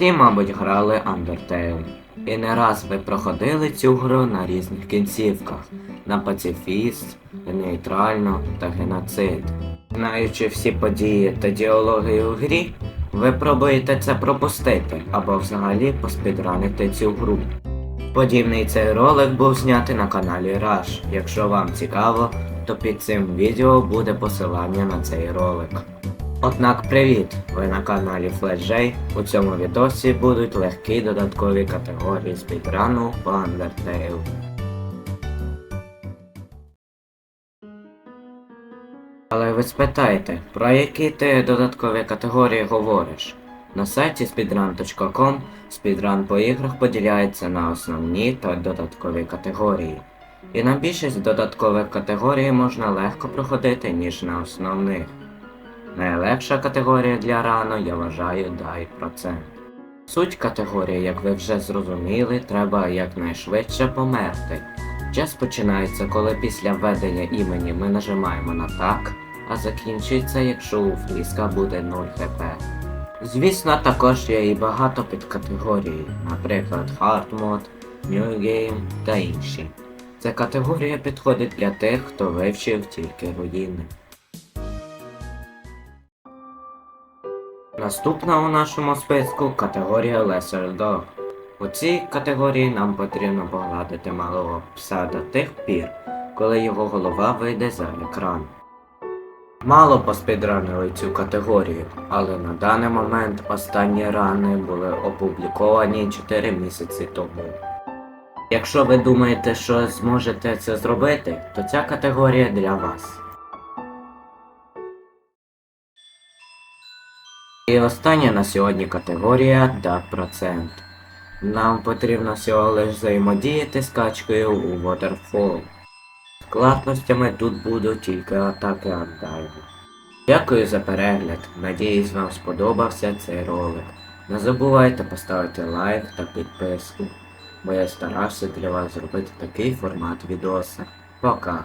Всі, мабуть, грали Undertale. І не раз ви проходили цю гру на різних кінцівках на пацифіст, нейтрально та геноцид. Знаючи всі події та діалоги у грі, ви пробуєте це пропустити або взагалі поспідранити цю гру. Подібний цей ролик був знятий на каналі Rush. Якщо вам цікаво, то під цим відео буде посилання на цей ролик. Однак привіт! Ви на каналі FlashJ. У цьому відосі будуть легкі додаткові категорії спідрану по Undertale. Але ви спитаєте, про які ти додаткові категорії говориш? На сайті speedrun.com спідран по іграх поділяється на основні та додаткові категорії. І на більшість додаткових категорій можна легко проходити, ніж на основних. Найлегша категорія для рану, я вважаю, дай процент. Суть категорії, як ви вже зрозуміли, треба якнайшвидше померти. Час починається, коли після введення імені ми нажимаємо на так, а закінчується, якщо у фліска буде 0 хп. Звісно, також є і багато підкатегорій, наприклад Hard Mode, New Game та інші. Ця категорія підходить для тих, хто вивчив тільки руїни. Наступна у нашому списку категорія Lesser Dog. У цій категорії нам потрібно погладити малого пса до тих пір, коли його голова вийде за екран. Мало поспідранили цю категорію, але на даний момент останні рани були опубліковані 4 місяці тому. Якщо ви думаєте, що зможете це зробити, то ця категорія для вас. І остання на сьогодні категорія Dark Процент. Нам потрібно всього лиш взаємодіяти з качкою у Waterfall. Складностями тут будуть тільки атаки Андайву. Дякую за перегляд. Надіюсь вам сподобався цей ролик. Не забувайте поставити лайк та підписку, бо я старався для вас зробити такий формат відоса. Пока!